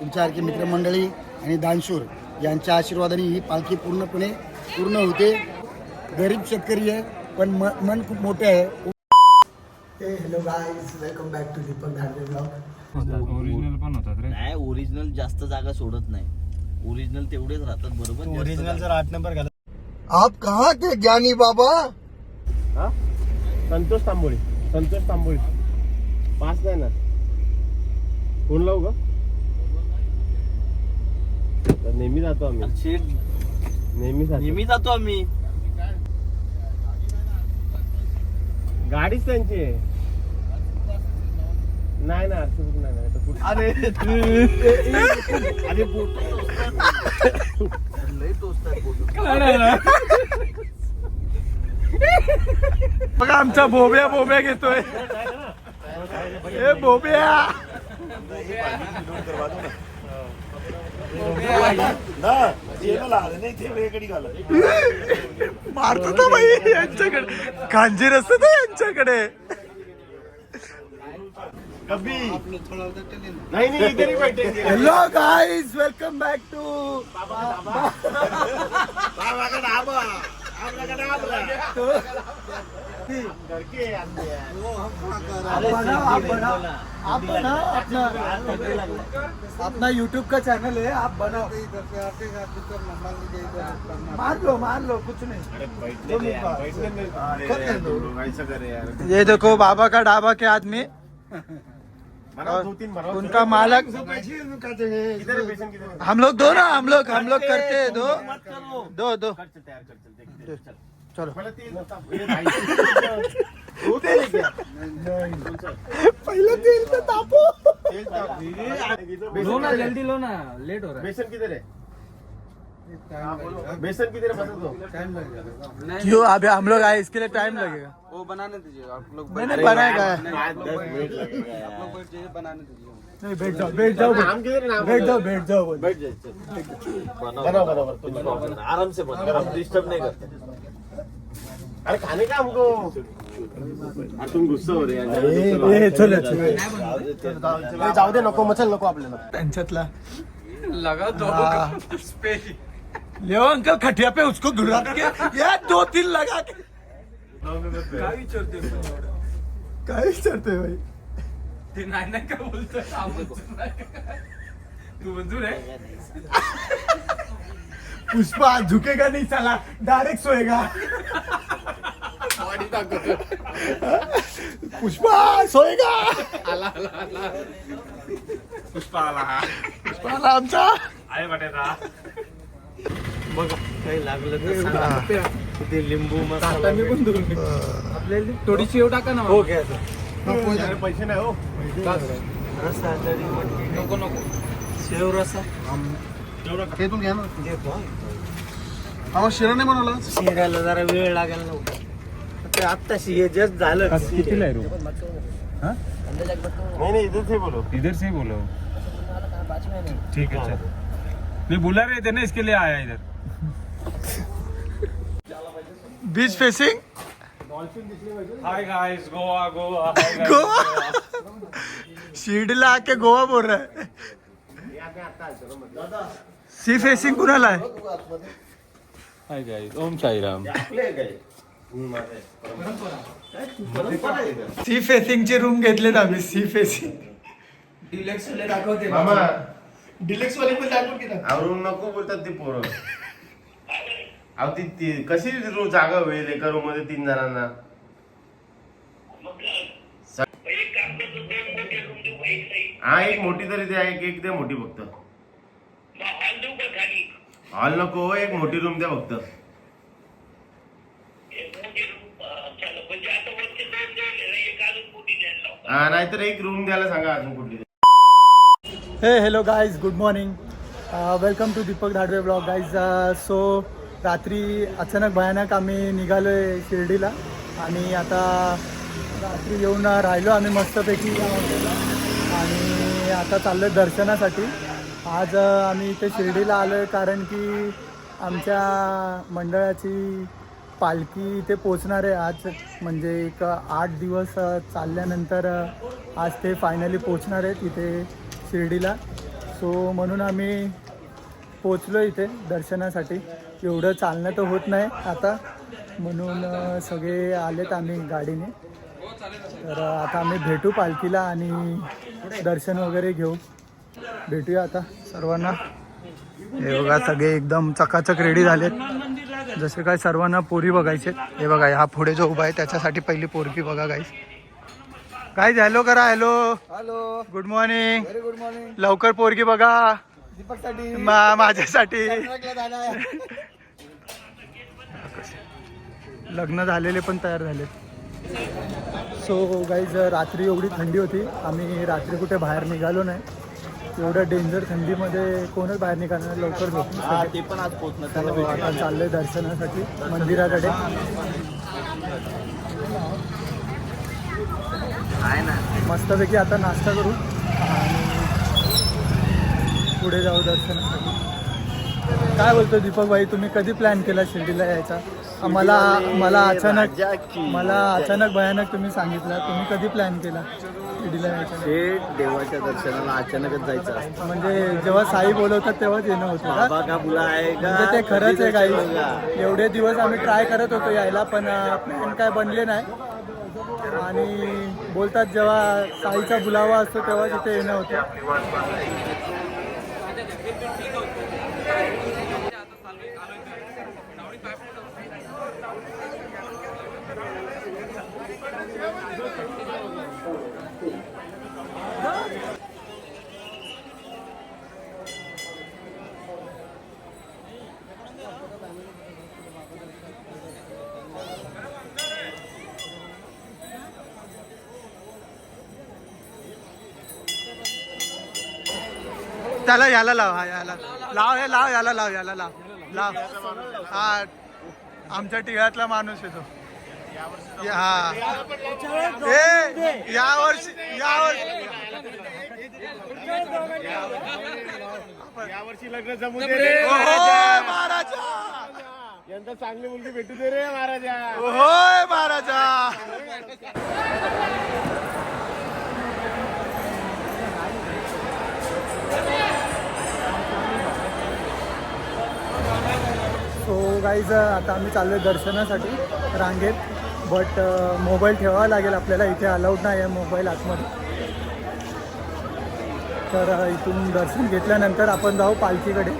तुमच्यासारखी मित्रमंडळी आणि दानशूर यांच्या आशीर्वादाने ही पालखी पूर्णपणे पूर्ण होते. गरीब शेतकरी आहे पण म मन खूप मोठे आहे. Hello guys welcome back to Deepak original पण होतात रे. नाही ओरिजिनल जास्त जागा सोडत नाही. ओरिजिनल तेवढेच राहतात बरोबर? ओरिजिनल जर आठ नंबर घाला आप कहाँ के ज्ञानी बाबा? संतोष तांबोळी. संतोष तांबोळी. पास नाही ना. फोन लावू का? तर नेहमी जातो आम्ही. नेहमी जातो. नेहमी जातो आम्ही. गाडीच त्यांची आहे. नाही ना नाही नाही तर कुठं- अरे. अरे बोट. लय टोचतात बोट बघा आमचा बोब्या बोब्या घेतोय. ए बोब्या मारतो तो बाई यांच्याकडे. खांजीर असत ना यांच्याकडे. नाही नाही इथे नाही बैठे hello guys welcome back to आप बनाओ अपना अपना यूट्यूब का चैनल है आप बनाओ। मार लो मार लो कुछ नहीं। ये देखो बाबा का ढाबा के आदमी. उनका मालक है है? हम लोग दो ना हम लोग हम लोग करते हैं दो दो दो कर चल, मला तेल नव्हता. हे राहायचं. तू तेल आहे क्या? पहले तेल पे तापो तेल ताप. बेसन किधर है? बेसन बेसन किधर है बता दो क्यों? अभी हम लोग आए इसके लिए टाइम लगेगा। वो बनाने दीजिए आप लोग मैंने बनाएगा लगेगा. बनाने दीजिए नहीं बैठ जाओ बैठ जाओ नाम किधर नाम बैठ जाओ बताओ. बैठ जाओ बैठ जाए चल. बनाओ बनाओ तुम बनाओ बनाओ. आराम से हम डिस्टर्ब नहीं करते। अरे खाने का हमको? हाँ, तुम गुस्सा हो रहे यार. ए, चलो चलो ए, जाऊ दे नको मचल नको आपल्याला त्यांच्यातला लगा दो ले अंकल खटिया पे उसको घुरा के यार दो तीन लगा के काय विचारते काय विचारते भाई ते नाही नाही काय बोलतोय तू मंजूर आहे पुष्पा आज झुकेगा नहीं साला डायरेक्ट सोएगा पुष्पा सोएगा पुष्पा आला पुष्पा आला आमचा आहे बटाटा काही लागलं तर सांगा. किती लिंबू मसाला थोडीशी येऊ टाका ना हो घ्या अरे पैसे नाही हो. रसा जरी मटकी नको नको. शेव रसा खेतून घ्या ना. घेतो आम्हाला शिरा नाही बनवला शिरायला जरा वेळ लागेल नव्हता ते आत्ताशी हे जस्ट झालं. कितीला आहे रूम नहीं नहीं इधर से बोलो इधर से ही. बोलो ठीक है चल. नहीं बुला रहे थे ना इसके लिए आया इधर. Beach facing hi guys Goa Goa Goa शिर्डीला आके गोवा बोल रहा है। सी फेसिंग कुणाला आहे hi guys Om Sairam. Sea facing चे रूम घेतलेत आम्ही सी फेसिंग मामा. डिलेक्स वाले पण दाखवून की आवरून नको बोलतात ते पोरं. अहो ती ती कशी रो- जागा होईल एका रूममध्ये तीन जणांना? हा एक मोठी तरी द्या एक एक द्या मोठी फक्त. हॉल नको एक मोठी रूम द्या फक्त. हा नाहीतर एक रूम द्यायला सांगा अजून कुठली तरी. हे hello guys good morning welcome to Deepak Dhadve blog guys so रात्री अचानक भयानक आम्ही निघालो आहे शिर्डीला. आणि आता रात्री येऊन राहिलो आम्ही मस्तपैकी. आणि आता चाललो आहे दर्शनासाठी. आज आम्ही इथे शिर्डीला आलो आहे कारण की आमच्या मंडळाची पालखी इथे पोचणार आहे आज. म्हणजे एक आठ दिवस चालल्यानंतर आज ते फायनली पोचणार आहे तिथे शिर्डीला. सो म्हणून आम्ही पोचलो इथे दर्शनासाठी. एवढं चालणं तर होत नाही. आता म्हणून सगळे आलेत आम्ही गाडीने. तर आता आम्ही भेटू पालखीला आणि दर्शन वगैरे घेऊ. भेटूया आता सर्वांना. हे बघा सगळे एकदम चकाचक रेडी झालेत. जसे काय सर्वांना पोरी बघायचे हे बघा हा पुढे जो उभा आहे त्याच्यासाठी पहिली पोरगी बघा गाईस काय हॅलो करा hello hello good morning good morning लवकर पोरगी बघा. दीपकसाठी मा- माझ्यासाठी. लग्न झालेले पण तयार झाले सो गाईज रात्री एवढी थंडी होती. आम्ही रात्री कुठे बाहेर निघालो नाही. एवढं डेंजर थंडीमध्ये कोणच बाहेर निघालं लवकर सगळे. ते पण आज. आता चाललंय दर्शनासाठी मंदिराकडे. मस्तपैकी आता नाश्ता करू. आणि पुढे जाऊ दर्शनासाठी. काय बोलतो दीपक भाई तुम्ही कधी प्लॅन केला शिर्डीला यायचा? मला मला अचानक. मला अचानक भयानक तुम्ही सांगितलं. तुम्ही कधी प्लॅन केला? शिर्डीला यायचा देवाच्या दर्शनाला अचानकच जायचं असतं. म्हणजे जेव्हा साई बोलवतात तेव्हाच येणं होतं का? बाबा का? बुलाएगा म्हणजे ते खरंच आहे काही एवढे दिवस आम्ही ट्राय करत होतो यायला पण प्लॅन काय बनले नाही. आणि बोलतात जेव्हा साईचा बुलावा असतो तेव्हा तिथे येणं होतं. त्याला याला लाव हा याला. लाव हे लाव याला लाव याला लाव. लाव. हा. आमच्या टिळ्यातला माणूस येतो हा. ए या वर्षी या वर्षी लग्न जमू दे रे महाराजा! यंदा चांगली मुलगी भेटू दे रे महाराजा. ओहोय महाराजा! गाईज आता आम्ही चाललो दर्शनासाठी रांगेत. बट मोबाईल ठेवावा लागेल आपल्याला. इथे अलाउड नाही आहे मोबाईल आतमध्ये. तर इथून दर्शन घेतल्यानंतर आपण जाऊ पालखीकडे.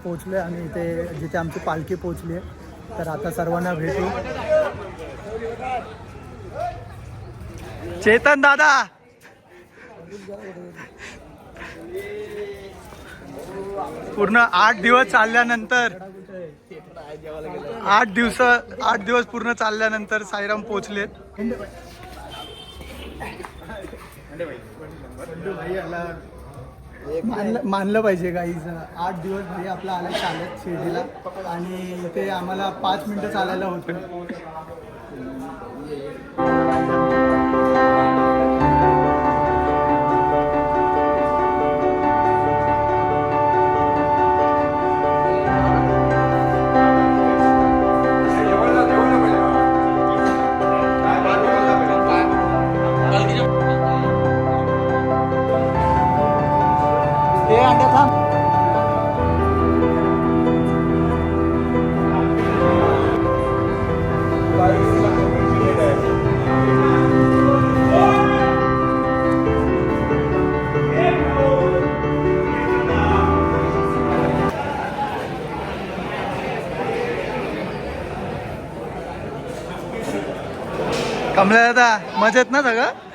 आता पोचलो आहे आम्ही इथे जिथे आमची पालखी पोचली आहे तर आता सर्वांना भेटू. चेतन दादा! पूर्ण आठ दिवस चालल्यानंतर आठ दिवस आठ दिवस पूर्ण चालल्यानंतर साईराम पोचलेत मानलं मानलं पाहिजे गाईज आठ दिवस भाई आपला आला चालत शिर्डीला. आणि ते आम्हाला पाच मिनटं चालायला होतं. कमला दादा मजेत ना सगळं?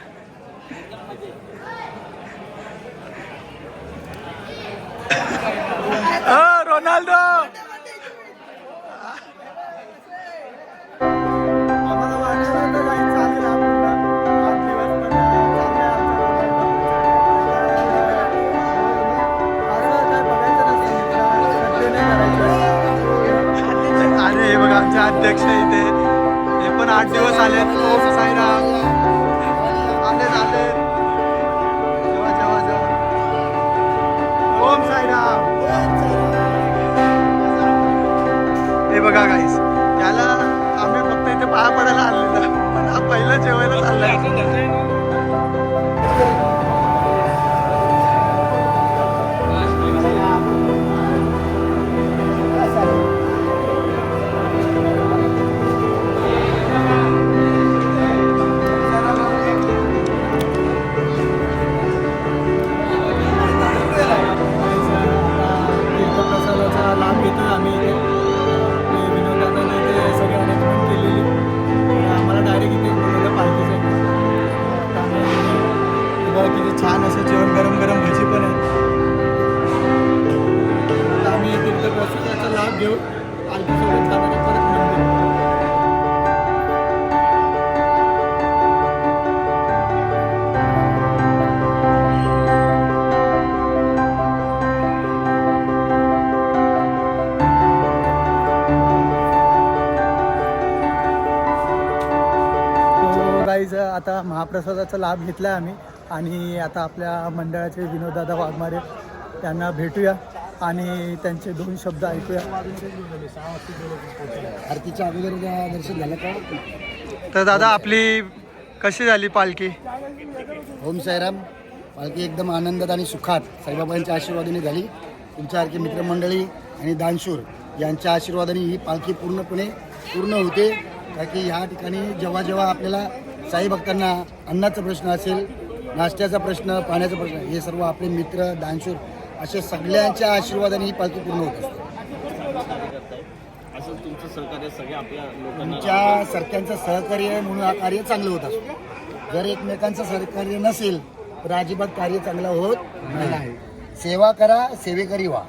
तीर्थप्रसादाचा लाभ परत मंदिर हो, आता महाप्रसादाचा लाभ घेतला आहे आम्ही आणि आता आपल्या मंडळाचे विनोददादा वाघमारे त्यांना भेटूया. आणि त्यांचे दोन शब्द ऐकूया. आरतीच्या अगोदर दर्शन झालं का? तर दादा आपली कशी झाली पालखी? ओम साईराम. पालखी एकदम आनंदात आणि सुखात साईबाबांच्या आशीर्वादाने झाली. तुमच्यासारखी मित्रमंडळी आणि दानशूर यांच्या आशीर्वादाने ही पालखी पूर्णपणे पूर्ण होते. कारण की ह्या ठिकाणी जेव्हा जेव्हा आपल्याला साई भक्तांना अन्नाचा प्रश्न असेल नाश्त्याचा प्रश्न पाण्याचा प्रश्न हे सर्व आपले मित्र दानशूर असे सगळ्यांच्या आशीर्वादाने ही पालखी पूर्ण होत असते. करताय असं तुमचं सहकार्य सगळे आपल्या लोकांना तुमच्या सरकारचं सहकार्य म्हणून हा कार्य चांगलं होत असतो. जर एकमेकांचं सहकार्य नसेल तर अजिबात कार्य चांगलं होत नाही. सेवा करा सेवेकरी व्हा.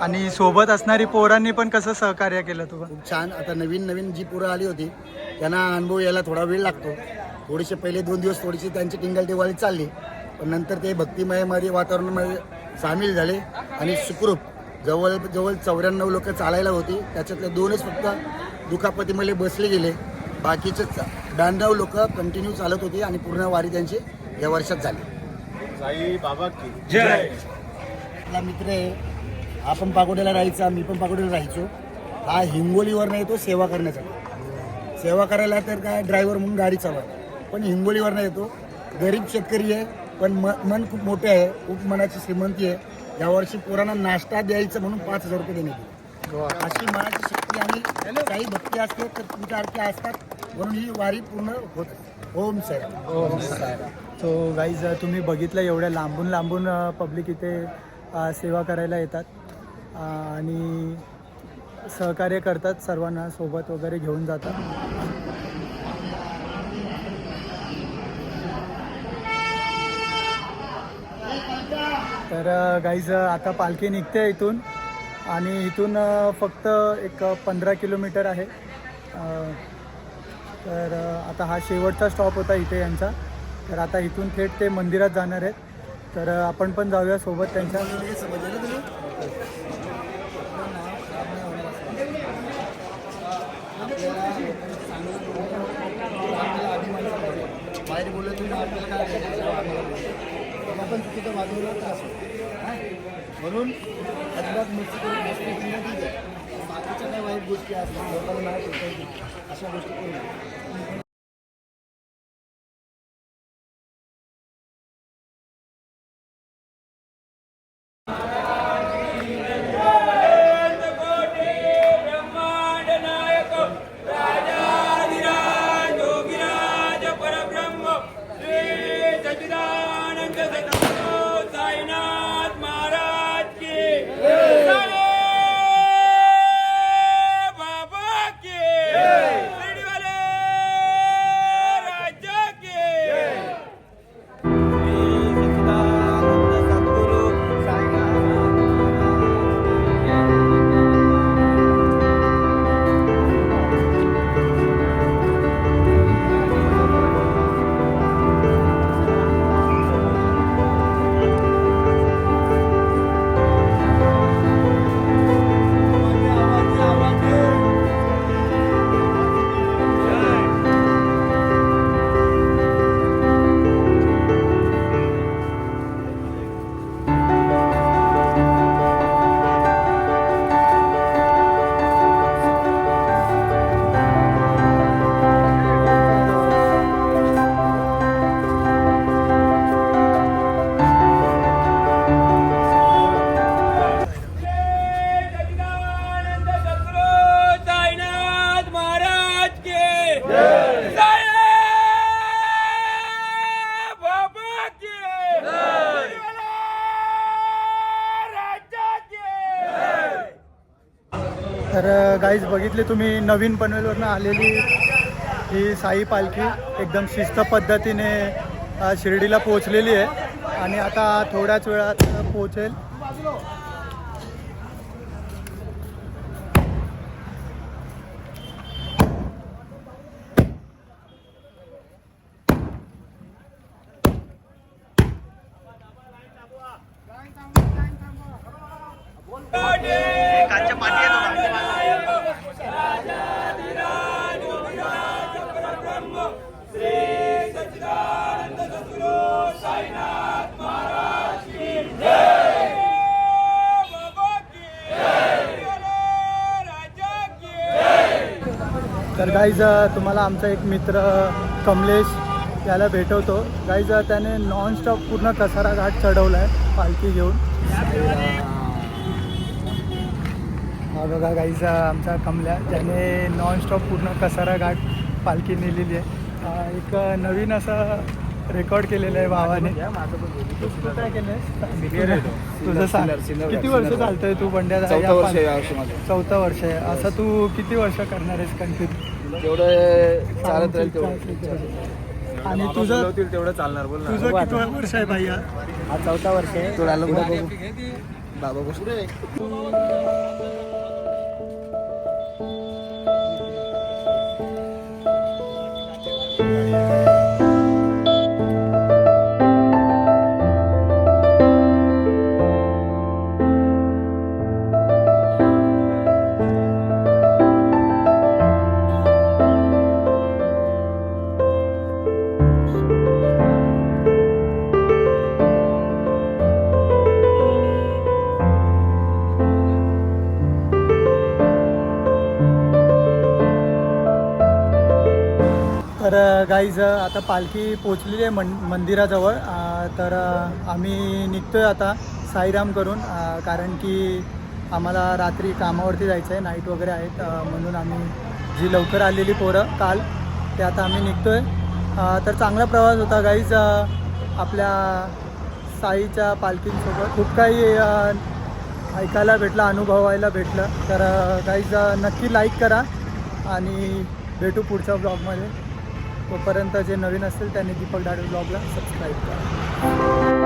आणि सोबत असणारी पोरांनी पण कसं सहकार्य केलं तुला खूप छान. आता नवीन नवीन जी पोरं आली होती त्यांना अनुभव यायला थोडा वेळ लागतो. थोडेसे पहिले दोन दिवस थोडीशी त्यांची टिंगल दिवाळी चालली. पण नंतर ते भक्तिमयमध्ये वातावरणामध्ये सामील झाले आणि सुखरूप जवळ जवळ चौऱ्याण्णव लोक चालायला होती. त्याच्यातले दोनच फक्त दुखापतीमध्ये बसले गेले. बाकीचे ब्याण्णव लोक कंटिन्यू चालत होते आणि पूर्ण वारी त्यांची या वर्षात झाली. आपला मित्र आहे. हा पण पाकोड्याला राहायचा मी पण पाकोड्याला राहायचो. हा हिंगोलीवर नाही येतो सेवा करण्यासाठी सेवा करायला तर काय ड्रायव्हर म्हणून गाडी चालवा. पण हिंगोलीवर नाही येतो. गरीब शेतकरी आहे. पण म मन खूप मोठे आहे खूप मनाची श्रीमंती आहे. यावर्षी पोरांना नाश्ता द्यायचं म्हणून पाच हजार रुपये देण्यात येईल. अशी मनाची शक्ती आणि काही भक्ती असते तर तुमच्यासारख्या असतात म्हणून ही वारी पूर्ण होत. ओम साहेब ओम साहेब सो गाईज तुम्ही बघितलं एवढ्या लांबून लांबून पब्लिक इथे सेवा करायला येतात. आणि सहकार्य करतात सर्वांना सोबत वगैरे घेऊन जातात. तर गाईज आता पालखी निघते इथून आणि इथून फक्त एक पंधरा किलोमीटर आहे. तर आता हा शेवटचा स्टॉप होता इथे यांचा. तर आता इथून थेट ते मंदिरात जाणार आहेत. तर आपण पण जाऊया सोबत त्यांच्या. बाहेर बोलत आपण चुकीचं वागवलं त्रास होतो म्हणून अजिबात मस्ती करून मस्ती करून ठीक आहे बाकीच्या काही वाईट गोष्टी असतात लोकांना नाही शिकवायची अशा गोष्टी करू तर गाईज बघितले तुम्ही नवीन पनवेलवरनं आलेली ही साई पालखी. एकदम शिस्त पद्धतीने शिर्डीला पोहोचलेली आहे. आणि आता थोड्याच वेळात पोहोचेल. तर गाईज तुम्हाला आमचा एक मित्र कमलेश याला भेटवतो. गाईज त्याने नॉनस्टॉप पूर्ण कसारा घाट चढवला आहे पालखी घेऊन. हा बघा गाईज आमचा कमल्या त्याने नॉनस्टॉप पूर्ण कसारा घाट पालखी नेलेली आहे. एक नवीन असं रेकॉर्ड केलेलं आहे भावाने. काय तुझं सांग. किती वर्ष. चालतंय तू बंड्या. चौथं वर्ष आहे. असं तू किती वर्ष करणार आहेस कंटिन्यू? जेवढं चालत राहील तेवढं. आणि तुझं होतील तेवढं चालणार बोल तुझं किती वर्ष आहे भैया हा? चौथा वर्ष आहे. बाबा. बघू. गाईज आता पालखी पोचलेली आहे मन मंदिराजवळ. तर आम्ही आम्ही निघतोय आता साईराम करून कारण की आम्हाला रात्री कामावरती जायचं आहे नाईट वगैरे आहेत म्हणून आम्ही जी लवकर आलेली पोरं काल ते आता आम्ही निघतोय. आहे तर चांगला प्रवास होता गाईज आपल्या साईच्या पालखींसोबत. खूप काही ऐकायला भेटलं अनुभवायला भेटलं. तर गाईज नक्की लाईक करा आणि भेटू पुढच्या ब्लॉगमध्ये तोपर्यंत जे नवीन असतील त्यांनी दीपक डाडे ब्लॉगला सबस्क्राईब करा.